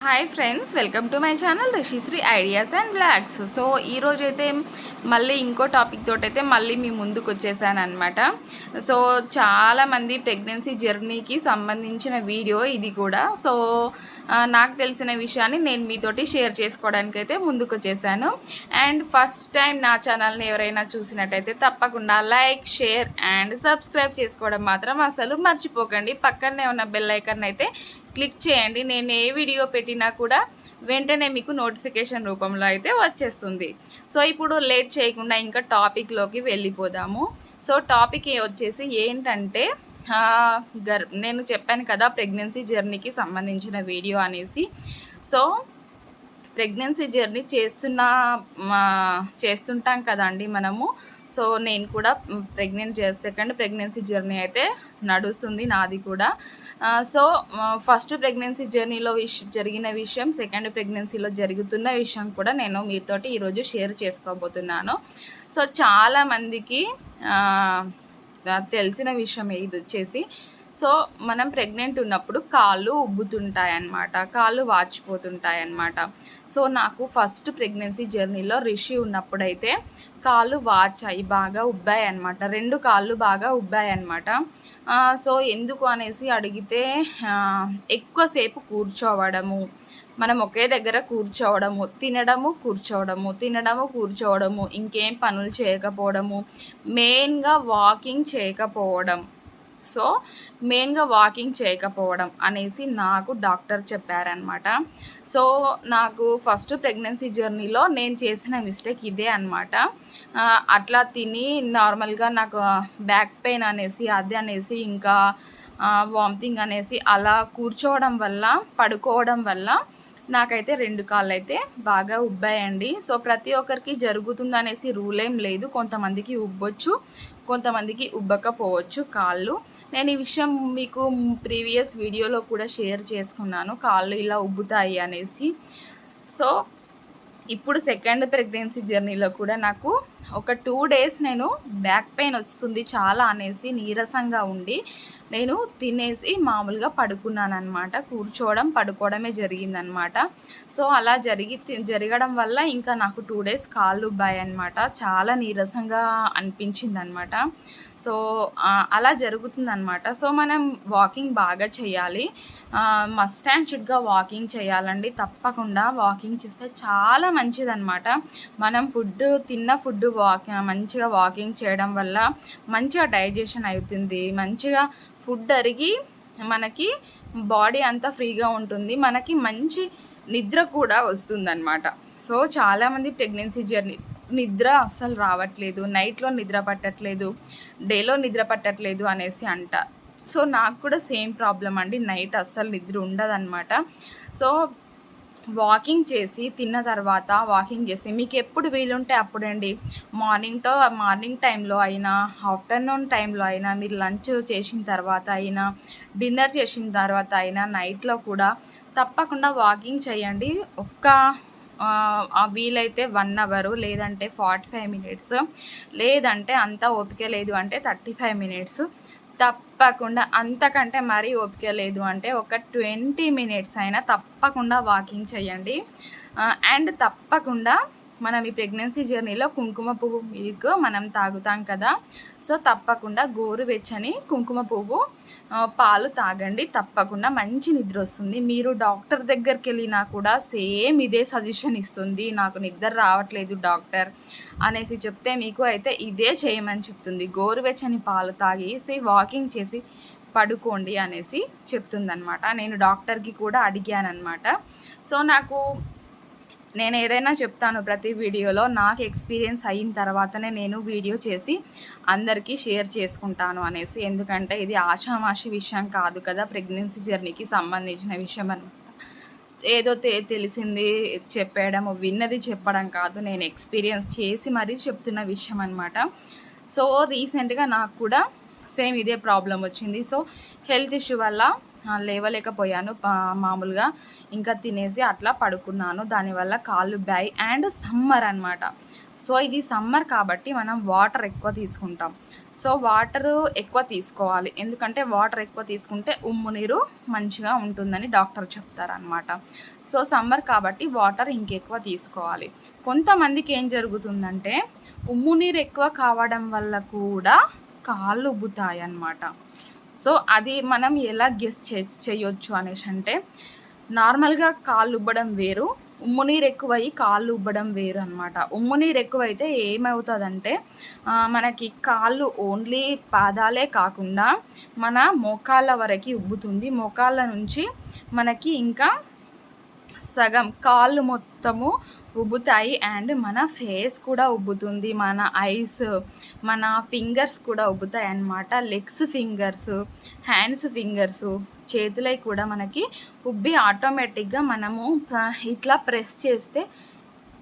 Hi friends welcome to my channel Rishishri ideas and blogs so ఈరోజు అయితే మళ్ళీ ఇంకో టాపిక్ తోటి అయితే మళ్ళీ మీ ముందుకు వచ్చేసాను అనమాట సో చాలామంది ప్రెగ్నెన్సీ జర్నీకి సంబంధించిన వీడియో ఇది కూడా. సో నాకు తెలిసిన విషయాన్ని నేను మీతోటి షేర్ చేసుకోవడానికి అయితే ముందుకు వచ్చేసాను అండ్ ఫస్ట్ టైం నా ఛానల్ని ఎవరైనా చూసినట్టయితే తప్పకుండా లైక్ షేర్ అండ్ సబ్స్క్రైబ్ చేసుకోవడం మాత్రం అసలు మర్చిపోకండి. పక్కనే ఉన్న బెల్ ఐకన్ అయితే క్లిక్ చేయండి. నేను ఏ వీడియో పెట్టినా కూడా వెంటనే మీకు నోటిఫికేషన్ రూపంలో అయితే వచ్చేస్తుంది. సో ఇప్పుడు లేట్ చేయకుండా ఇంకా టాపిక్లోకి వెళ్ళిపోదాము. సో టాపిక్ వచ్చేసి ఏంటంటే గర్ నేను చెప్పాను కదా ప్రెగ్నెన్సీ జర్నీకి సంబంధించిన వీడియో అనేసి. సో ప్రెగ్నెన్సీ జర్నీ చేస్తున్న మా చేస్తుంటాం కదండి మనము. సో నేను కూడా ప్రెగ్నెంట్ సెకండ్ ప్రెగ్నెన్సీ జర్నీ అయితే నడుస్తుంది నాది కూడా. సో ఫస్ట్ ప్రెగ్నెన్సీ జర్నీలో విష జరిగిన విషయం సెకండ్ ప్రెగ్నెన్సీలో జరుగుతున్న విషయం కూడా నేను మీతోటి ఈరోజు షేర్ చేసుకోబోతున్నాను. సో చాలామందికి తెలిసిన విషయం ఇది వచ్చేసి. సో మనం ప్రెగ్నెంట్ ఉన్నప్పుడు కాళ్ళు ఉబ్బుతుంటాయి అన్నమాట కాళ్ళు వాచిపోతుంటాయి అన్నమాట సో నాకు ఫస్ట్ ప్రెగ్నెన్సీ జర్నీలో రిషి ఉన్నప్పుడైతే కాళ్ళు వాచాయి బాగా ఉబ్బాయి అనమాట రెండు కాళ్ళు బాగా ఉబ్బాయి అనమాట సో ఎందుకు అనేసి అడిగితే ఎక్కువసేపు కూర్చోవడము మనం ఒకే దగ్గర కూర్చోవడము తినడము కూర్చోవడము తినడము కూర్చోవడము ఇంకేం పనులు చేయకపోవడము మెయిన్గా వాకింగ్ చేయకపోవడం. సో మెయిన్గా వాకింగ్ చేయకపోవడం అనేసి నాకు డాక్టర్ చెప్పారనమాట సో నాకు ఫస్ట్ ప్రెగ్నెన్సీ జర్నీలో నేను చేసిన మిస్టేక్ ఇదే అనమాట అట్లా తిని నార్మల్గా నాకు బ్యాక్ పెయిన్ అనేసి అది అనేసి ఇంకా వామిటింగ్ అనేసి అలా కూర్చోవడం వల్ల పడుకోవడం వల్ల నాకైతే రెండు కాళ్ళు అయితే బాగా ఉబ్బాయండి. సో ప్రతి ఒక్కరికి జరుగుతుంది అనేసి రూల్ ఏం లేదు. కొంతమందికి ఉబ్బొచ్చు కొంతమందికి ఉబ్బకపోవచ్చు కాళ్ళు. నేను ఈ విషయం మీకు ప్రీవియస్ వీడియోలో కూడా షేర్ చేసుకున్నాను. కాళ్ళు ఇలా ఉబ్బుతాయి అనేసి. సో ఇప్పుడు సెకండ్ ప్రెగ్నెన్సీ జర్నీలో కూడా నాకు ఒక టూ డేస్ నేను బ్యాక్ పెయిన్ వస్తుంది చాలా అనేసి నీరసంగా ఉండి నేను తినేసి మామూలుగా పడుకున్నాను అనమాట కూర్చోవడం పడుకోవడమే జరిగిందనమాట సో అలా జరిగి జరగడం వల్ల ఇంకా నాకు టూ డేస్ కాళ్ళు బాయ్ అనమాట చాలా నీరసంగా అనిపించింది అనమాట సో అలా జరుగుతుందనమాట సో మనం వాకింగ్ బాగా చేయాలి. మస్ట్ అండ్ షుడ్గా వాకింగ్ చేయాలండి. తప్పకుండా వాకింగ్ చేస్తే చాలా మంచిదన్నమాట. మనం ఫుడ్ తిన్న ఫుడ్ వాక్ మంచిగా వాకింగ్ చేయడం వల్ల మంచిగా డైజెషన్ అవుతుంది. మంచిగా ఫుడ్ అరిగి మనకి బాడీ అంతా ఫ్రీగా ఉంటుంది. మనకి మంచి నిద్ర కూడా వస్తుందన్నమాట. సో చాలామంది ప్రెగ్నెన్సీ జర్నీ నిద్ర అస్సలు రావట్లేదు. నైట్లో నిద్ర పట్టట్లేదు. డేలో నిద్ర పట్టట్లేదు అనేసి అంట. సో నాకు కూడా సేమ్ ప్రాబ్లం అండి. నైట్ అస్సలు నిద్ర ఉండదన్నమాట. సో వాకింగ్ చేసి తిన్న తర్వాత వాకింగ్ చేసి మీకు ఎప్పుడు వీలుంటే అప్పుడండి. మార్నింగ్తో మార్నింగ్ టైంలో అయినా ఆఫ్టర్నూన్ టైంలో అయినా మీరు లంచ్ చేసిన తర్వాత అయినా డిన్నర్ చేసిన తర్వాత అయినా నైట్లో కూడా తప్పకుండా వాకింగ్ చేయండి. ఒక్క వీలైతే వన్ అవరు లేదంటే ఫార్టీ ఫైవ్ మినిట్స్ లేదంటే అంత ఓపిక లేదు అంటే థర్టీ ఫైవ్ మినిట్స్. తప్పకుండా అంతకంటే మరీ ఓపిక లేదు. అంటే ఒక ట్వంటీ మినిట్స్ అయినా తప్పకుండా వాకింగ్ చేయండి. అండ్ తప్పకుండా మనం ఈ ప్రెగ్నెన్సీ జర్నీలో కుంకుమ పువ్వు మిల్క్ మనం తాగుతాం కదా. సో తప్పకుండా గోరువెచ్చని కుంకుమ పువ్వు పాలు తాగండి. తప్పకుండా మంచి నిద్ర వస్తుంది. మీరు డాక్టర్ దగ్గరికి వెళ్ళినా కూడా సేమ్ ఇదే సజెషన్ ఇస్తుంది. నాకు నిద్ర రావట్లేదు డాక్టర్ అనేసి చెప్తే మీకు అయితే ఇదే చేయమని చెప్తుంది. గోరువెచ్చని పాలు తాగేసి వాకింగ్ చేసి పడుకోండి అనేసి చెప్తుందనమాట నేను డాక్టర్కి కూడా అడిగాను అనమాట సో నాకు నేను ఏదైనా చెప్తాను ప్రతి వీడియోలో నాకు ఎక్స్పీరియన్స్ అయిన తర్వాతనే నేను వీడియో చేసి అందరికీ షేర్ చేసుకుంటాను అనేసి. ఎందుకంటే ఇది ఆషామాషి విషయం కాదు కదా ప్రెగ్నెన్సీ జర్నీకి సంబంధించిన విషయం అనమాట ఏదో తె తెలిసింది చెప్పడం విన్నది చెప్పడం కాదు. నేను ఎక్స్పీరియన్స్ చేసి మరీ చెప్తున్న విషయం అనమాట సో రీసెంట్గా నాకు కూడా సేమ్ ఇదే ప్రాబ్లం వచ్చింది. సో హెల్త్ ఇష్యూ వల్ల లేవలేకపోయాను మామూలుగా. ఇంకా తినేసి అట్లా పడుకున్నాను. దానివల్ల కాళ్ళు బ్యాయ్ అండ్ సమ్మర్ అనమాట సో ఇది సమ్మర్ కాబట్టి మనం వాటర్ ఎక్కువ తీసుకుంటాం. సో వాటర్ ఎక్కువ తీసుకోవాలి. ఎందుకంటే వాటర్ ఎక్కువ తీసుకుంటే ఉమ్ము నీరు మంచిగా ఉంటుందని డాక్టర్ చెప్తారనమాట సో సమ్మర్ కాబట్టి వాటర్ ఇంకెక్కువ తీసుకోవాలి. కొంతమందికి ఏం జరుగుతుందంటే ఉమ్ము నీరు ఎక్కువ కావడం వల్ల కూడా కాళ్ళు ఉబ్బుతాయి అన్నమాట సో అది మనం ఎలా గెస్ చే చేయొచ్చు అనేసి అంటే నార్మల్గా కాళ్ళు ఉబ్బడం వేరు ఉమ్ము నీరు ఎక్కువయ్యి కాళ్ళు ఉబ్బడం వేరు అనమాట ఉమ్ము నీరు ఎక్కువైతే ఏమవుతుందంటే మనకి కాళ్ళు ఓన్లీ పాదాలే కాకుండా మన మోకాళ్ళ వరకు ఉబ్బుతుంది. మోకాళ్ళ నుంచి మనకి ఇంకా సగం కాళ్ళు మొత్తము ఉబ్బుతాయి అండ్ మన ఫేస్ కూడా ఉబ్బుతుంది మన ఐస్ మన ఫింగర్స్ కూడా ఉబ్బుతాయి అన్నమాట. లెగ్స్ ఫింగర్స్ హ్యాండ్స్ ఫింగర్స్ చేతులై కూడా మనకి ఉబ్బి ఆటోమేటిక్గా మనము ఇట్లా ప్రెస్ చేస్తే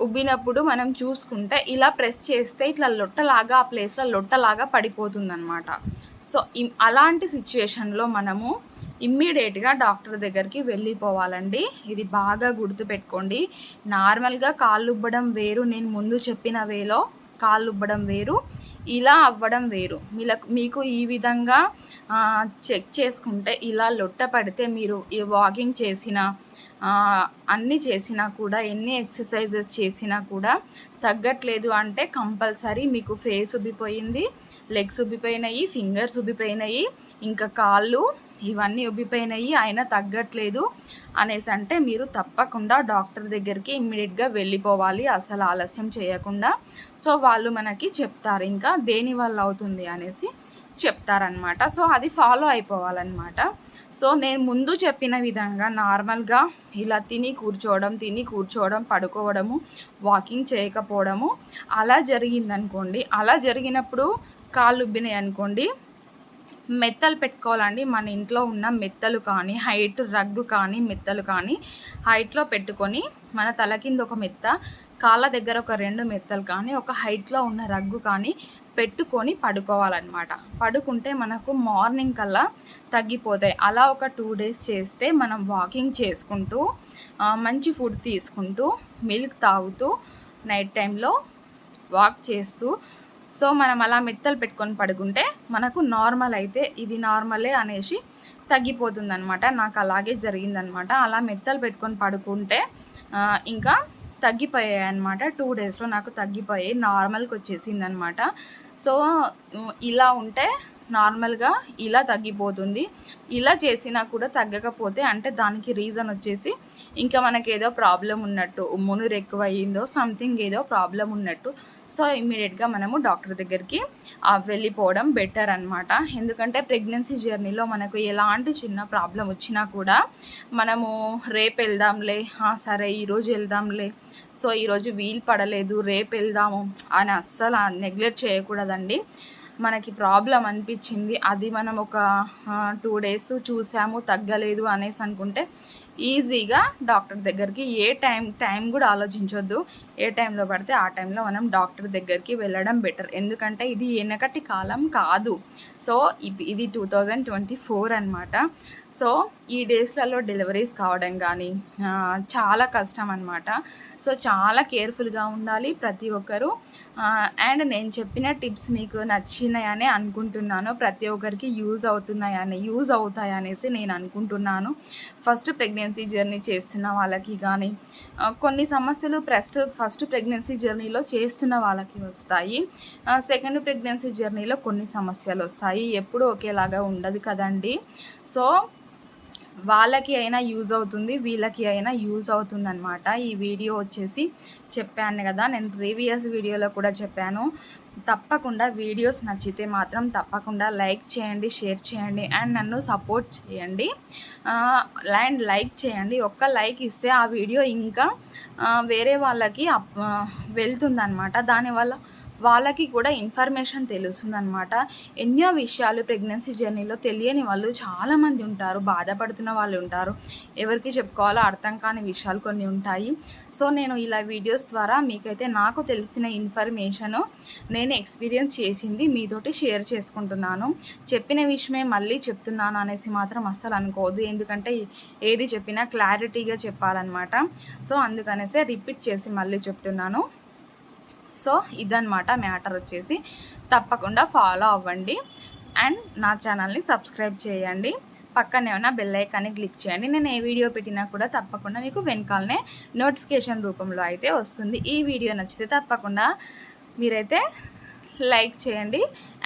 ఉబ్బినప్పుడు మనం చూసుకుంటే ఇలా ప్రెస్ చేస్తే ఇట్లా లొట్టలాగా ఆ ప్లేస్లో లొట్టలాగా పడిపోతుంది అనమాట సో అలాంటి సిచ్యువేషన్లో మనము ఇమ్మీడియట్గా డాక్టర్ దగ్గరికి వెళ్ళిపోవాలండి. ఇది బాగా గుర్తుపెట్టుకోండి. నార్మల్గా కాళ్ళు ఉబ్బడం వేరు నేను ముందు చెప్పిన వేలో కాళ్ళు ఉబ్బడం వేరు ఇలా అవ్వడం వేరు. మీలకు మీకు ఈ విధంగా చెక్ చేసుకుంటే ఇలా లొట్ట పడితే మీరు ఈ వాకింగ్ చేసిన అన్నీ చేసినా కూడా ఎన్ని ఎక్సర్సైజెస్ చేసినా కూడా తగ్గట్లేదు అంటే కంపల్సరీ మీకు ఫేస్ ఉబ్బిపోయింది లెగ్స్ ఉబ్బిపోయినాయి ఫింగర్స్ ఉబ్బిపోయినాయి ఇంకా కాళ్ళు ఇవన్నీ ఉబ్బిపోయినాయి అయినా తగ్గట్లేదు అనేసి అంటే మీరు తప్పకుండా డాక్టర్ దగ్గరికి ఇమ్మీడియట్గా వెళ్ళిపోవాలి అసలు ఆలస్యం చేయకుండా. సో వాళ్ళు మనకి చెప్తారు ఇంకా దేని వల్ల అవుతుంది అనేసి చెప్తారనమాట సో అది ఫాలో అయిపోవాలన్నమాట. సో నేను ముందు చెప్పిన విధంగా నార్మల్గా ఇలా తిని కూర్చోవడం తిని కూర్చోవడం పడుకోవడము వాకింగ్ చేయకపోవడము అలా జరిగిందనుకోండి అలా జరిగినప్పుడు కాళ్ళు ఉబ్బినాయి అనుకోండి మెత్తలు పెట్టుకోవాలండి. మన ఇంట్లో ఉన్న మెత్తలు కానీ హైట్ రగ్గు కానీ మెత్తలు కానీ హైట్లో పెట్టుకొని మన తల కింద ఒక మెత్త కాళ్ళ దగ్గర ఒక రెండు మెత్తలు కానీ ఒక హైట్లో ఉన్న రగ్గు కానీ పెట్టుకొని పడుకోవాలన్నమాట. పడుకుంటే మనకు మార్నింగ్ కల్లా తగ్గిపోతాయి. అలా ఒక టూ డేస్ చేస్తే మనం వాకింగ్ చేసుకుంటూ మంచి ఫుడ్ తీసుకుంటూ మిల్క్ తాగుతూ నైట్ టైంలో వాక్ చేస్తూ సో మనం అలా మెత్తలు పెట్టుకొని పడుకుంటే మనకు నార్మల్ అయితే ఇది నార్మలే అనేసి తగ్గిపోతుందనమాట నాకు అలాగే జరిగిందనమాట అలా మెత్తలు పెట్టుకొని పడుకుంటే ఇంకా తగ్గిపోయాయి అనమాట టూ డేస్లో నాకు తగ్గిపోయాయి నార్మల్కి వచ్చేసింది అనమాట సో ఇలా ఉంటే నార్మల్గా ఇలా తగ్గిపోతుంది. ఇలా చేసినా కూడా తగ్గకపోతే అంటే దానికి రీజన్ వచ్చేసి ఇంకా మనకి ఏదో ప్రాబ్లం ఉన్నట్టు మునురు ఎక్కువ అయ్యిందో సంథింగ్ ఏదో ప్రాబ్లం ఉన్నట్టు. సో ఇమ్మీడియట్గా మనము డాక్టర్ దగ్గరికి వెళ్ళిపోవడం బెటర్ అనమాట ఎందుకంటే ప్రెగ్నెన్సీ జర్నీలో మనకు ఎలాంటి చిన్న ప్రాబ్లం వచ్చినా కూడా మనము రేపు వెళ్దాంలే సరే ఈరోజు వెళ్దాంలే. సో ఈరోజు వీలు పడలేదు రేపు వెళ్దాము అని అస్సలు నెగ్లెక్ట్ చేయకూడదండి. మనకి ప్రాబ్లం అనిపించింది. అది మనం ఒక టూ డేస్ చూసాము తగ్గలేదు అనేసి అనుకుంటే ఈజీగా డాక్టర్ దగ్గరికి ఏ టైం టైం కూడా ఆలోచించొద్దు. ఏ టైంలో పడితే ఆ టైంలో మనం డాక్టర్ దగ్గరికి వెళ్ళడం బెటర్. ఎందుకంటే ఇది వెనకటి కాలం కాదు. సో ఇది టూ థౌజండ్ ట్వంటీ ఫోర్ అనమాట సో ఈ డేస్లలో డెలివరీస్ కావడం కానీ చాలా కష్టం అనమాట సో చాలా కేర్ఫుల్గా ఉండాలి ప్రతి ఒక్కరూ. అండ్ నేను చెప్పిన టిప్స్ మీకు నచ్చినాయని అనుకుంటున్నాను. ప్రతి ఒక్కరికి యూజ్ అవుతున్నాయని యూజ్ అవుతాయనేసి నేను అనుకుంటున్నాను. ఫస్ట్ ప్రెగ్నెన్సీ జర్నీ చేస్తున్న వాళ్ళకి కానీ కొన్ని సమస్యలు ఫస్ట్ ఫస్ట్ ప్రెగ్నెన్సీ జర్నీలో చేస్తున్న వాళ్ళకి వస్తాయి. సెకండ్ ప్రెగ్నెన్సీ జర్నీలో కొన్ని సమస్యలు వస్తాయి. ఎప్పుడు ఒకేలాగా ఉండదు కదండి. సో వాళ్ళకి అయినా యూజ్ అవుతుంది వీళ్ళకి అయినా యూజ్ అవుతుంది అనమాట ఈ వీడియో వచ్చేసి చెప్పాను కదా నేను ప్రీవియస్ వీడియోలో కూడా చెప్పాను. తప్పకుండా వీడియోస్ నచ్చితే మాత్రం తప్పకుండా లైక్ చేయండి షేర్ చేయండి అండ్ నన్ను సపోర్ట్ చేయండి. అండ్ లైక్ చేయండి. ఒక్క లైక్ ఇస్తే ఆ వీడియో ఇంకా వేరే వాళ్ళకి వెళ్తుందనమాట దానివల్ల వాళ్ళకి కూడా ఇన్ఫర్మేషన్ తెలుస్తుందనమాట ఎన్నో విషయాలు ప్రెగ్నెన్సీ జర్నీలో తెలియని వాళ్ళు చాలామంది ఉంటారు బాధపడుతున్న వాళ్ళు ఉంటారు. ఎవరికి చెప్పుకోవాలో అర్థం కాని విషయాలు కొన్ని ఉంటాయి. సో నేను ఇలా వీడియోస్ ద్వారా మీకైతే నాకు తెలిసిన ఇన్ఫర్మేషను నేను ఎక్స్పీరియన్స్ చేసింది మీతోటి షేర్ చేసుకుంటున్నాను. చెప్పిన విషయమే మళ్ళీ చెప్తున్నాను అనేసి మాత్రం అస్సలు అనుకోవద్దు. ఎందుకంటే ఏది చెప్పినా క్లారిటీగా చెప్పాలన్నమాట. సో అందుకనేసే రిపీట్ చేసి మళ్ళీ చెప్తున్నాను. సో ఇదనమాట మ్యాటర్ వచ్చేసి. తప్పకుండా ఫాలో అవ్వండి. అండ్ నా ఛానల్ని సబ్స్క్రైబ్ చేయండి. పక్కనే ఉన్న బెల్ ఐకాన్ని క్లిక్ చేయండి. నేను ఏ వీడియో పెట్టినా కూడా తప్పకుండా మీకు వెనకాలనే నోటిఫికేషన్ రూపంలో అయితే వస్తుంది. ఈ వీడియో నచ్చితే తప్పకుండా మీరైతే లైక్ చేయండి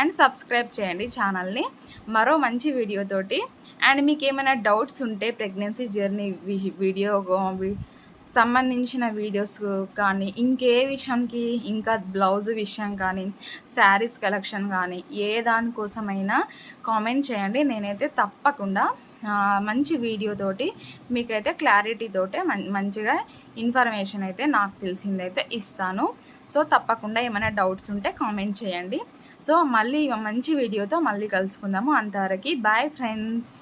అండ్ సబ్స్క్రైబ్ చేయండి ఛానల్ని. మరో మంచి వీడియోతోటి అండ్ మీకు ఏమైనా డౌట్స్ ఉంటే ప్రెగ్నెన్సీ జర్నీ వీడియో సంబంధించిన వీడియోస్ కానీ ఇంకే విషయంకి ఇంకా బ్లౌజ్ విషయం కానీ శారీస్ కలెక్షన్ కానీ ఏ దానికోసమైనా కామెంట్ చేయండి. నేనైతే తప్పకుండా మంచి వీడియోతోటి మీకైతే క్లారిటీతోటే మంచిగా ఇన్ఫర్మేషన్ అయితే నాకు తెలిసిందైతే ఇస్తాను. సో తప్పకుండా ఏమైనా డౌట్స్ ఉంటే కామెంట్ చేయండి. సో మళ్ళీ మంచి వీడియోతో మళ్ళీ కలుసుకుందాము. అంతవరకు బాయ్ ఫ్రెండ్స్.